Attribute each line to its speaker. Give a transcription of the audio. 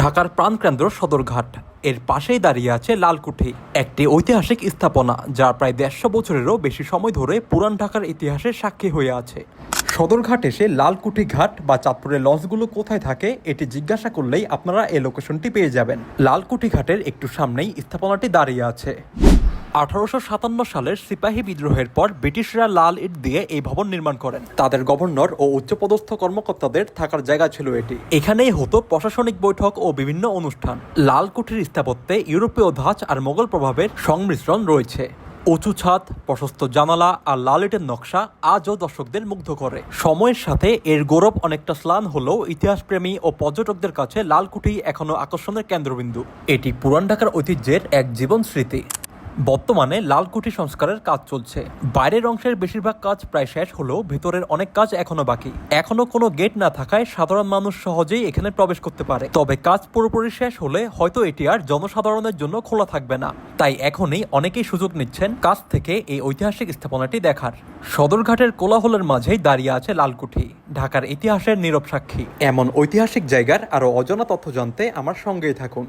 Speaker 1: ঢাকার প্রাণকেন্দ্র সদরঘাট। এর পাশেই দাঁড়িয়ে আছে লালকুঠি, একটি ঐতিহাসিক স্থাপনা যা প্রায় দেড়শো বছরেরও বেশি সময় ধরে পুরান ঢাকার ইতিহাসের সাক্ষী হয়ে আছে। সদরঘাট এসে লালকুঠি ঘাট বা চাঁদপুরের লঞ্চগুলো কোথায় থাকে এটি জিজ্ঞাসা করলেই আপনারা এই লোকেশনটি পেয়ে যাবেন। লালকুঠি ঘাটের একটু সামনেই স্থাপনাটি দাঁড়িয়ে আছে। আঠারোশো সাতান্ন সালের সিপাহী বিদ্রোহের পর ব্রিটিশরা লাল ইট দিয়ে এই ভবন নির্মাণ করেন। তাদের গভর্নর ও উচ্চপদস্থ কর্মকর্তাদের থাকার জায়গা ছিল এটি। এখানেই হতো প্রশাসনিক বৈঠক ও বিভিন্ন অনুষ্ঠান। লাল কুঠির স্থাপত্যে ইউরোপীয় ধাঁচ আর মোগল প্রভাবের সংমিশ্রণ রয়েছে। উঁচু ছাদ, প্রশস্ত জানালা আর লাল ইটের নকশা আজও দর্শকদের মুগ্ধ করে। সময়ের সাথে এর গৌরব অনেকটা স্লান হলেও ইতিহাসপ্রেমী ও পর্যটকদের কাছে লালকুঠি এখনও আকর্ষণের কেন্দ্রবিন্দু। এটি পুরান ঢাকার ঐতিহ্যের এক জীবন স্মৃতি। বর্তমানে লালকুঠি সংস্কারের কাজ চলছে। বাইরের অংশের বেশিরভাগ কাজ প্রায় শেষ হলেও ভেতরের অনেক কাজ এখনও বাকি। এখনও কোনো গেট না থাকায় সাধারণ মানুষ সহজেই এখানে প্রবেশ করতে পারে। তবে কাজ পুরোপুরি শেষ হলে হয়তো এটি আর জনসাধারণের জন্য খোলা থাকবে না। তাই এখনই অনেকেই সুযোগ নিচ্ছেন কাজ থেকে এই ঐতিহাসিক স্থাপনাটি দেখার। সদরঘাটের কোলাহলের মাঝেই দাঁড়িয়ে আছে লালকুঠি ঢাকার ইতিহাসের নীরব সাক্ষী। এমন ঐতিহাসিক জায়গার আরও অজানা তথ্য জানতে আমার সঙ্গেই থাকুন।